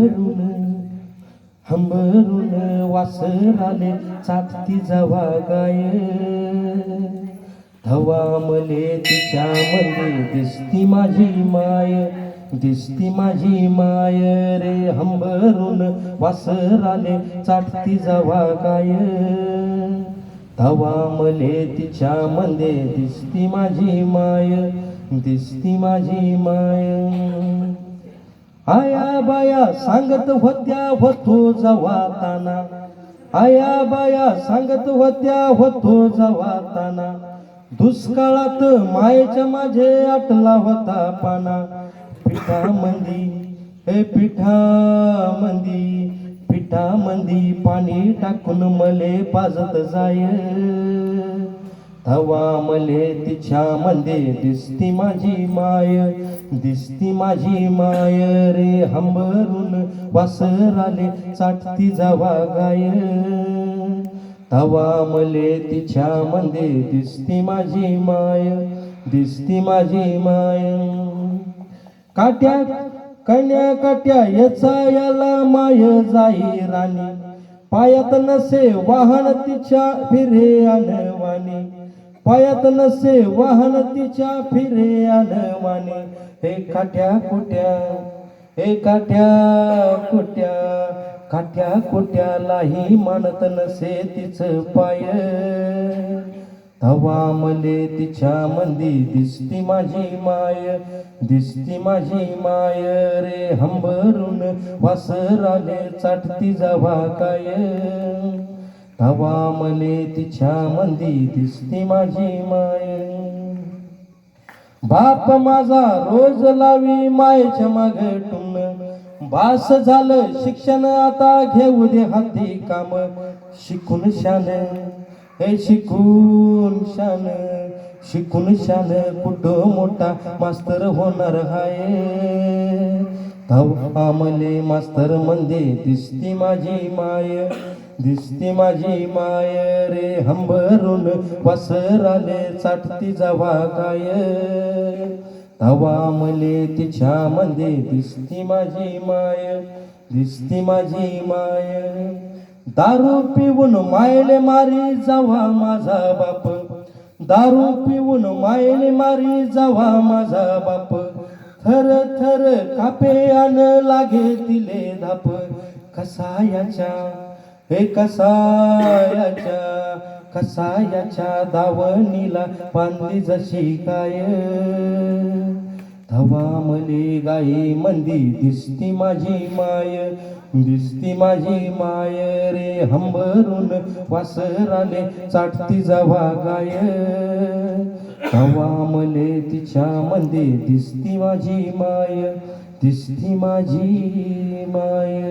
हंबरून हंबरून वासराले चाकती जवा गाय. धवा मले तिच्या मध्ये दिसती माझी माय दिसती माझी माय रे. हंबरून वासराले चाटती जवा गाय. धवा मले तिच्या मध्ये दिसती माझी माय दिसती माझी माय. आया बाया सांगत होत्या होतो जवाताना. आया बाया सांगत होत्या होतो जवाताना. दुष्काळात मायेच्या माझे आटला होता पाना. पिठा मंदी हे पिठा मंदी पिठा मंदी पाणी टाकून मले पाजत जाय धवा मले तिच्या मध्ये दिसती माझी माय दिसती माझी माय रे हंबरून वासराले चाटती जावा गाय. धवा मले तिच्या मध्ये दिसती माझी माय दिसती माझी माय. काट्या कन्या काट्या याचा याला माय जाई राणी. पायात नसे वाहन तिच्या फिरे अनवाणी पायात नसे वाहन तिच्या फिरे माने. हे काठ्या कुट्या हे काठ्या कुट्या काठ्या कुट्यालाही मानत नसे तिच पाय. धवा मले तिच्या मंदी दिसती माझी माय दिसती माझी माय रे हंबरून. वासराले चाटती जावा काय. धवा मले तिच्या मंदी दिसती माझी माय. बाप माझा रोज लावी मायेच्या माग टुमन बास झालं शिक्षण आता घेऊ दे हाती काम. शिकून शान हे शिकून शान. शिकून शान कुठं मोठा मास्तर होणार हाय? तव आमले मास्तर म्हणजे दिसती माझी माय. दिसती माझी माय रे हंबरून पसराले चाटती जावा काय? धावा मले तिच्या मध्ये दिसती माझी माय दिसती माझी माय. दारू पिऊन मायले मारी जावा माझा बाप. दारू पिऊन मायले मारी जावा माझा बाप. थर थर कापे आण लागे तिले धाप. कसा याच्या हे कसायाच्या कसायाच्या दावणीला पांदी जशी काय? धवा मले गाई मंदी दिसती माझी माय दिसती माझी माय रे हंबरून वासराने चाटती जावा गाय. धवा मले तिच्या मध्ये दिसती माझी माय दिसती माझी माय.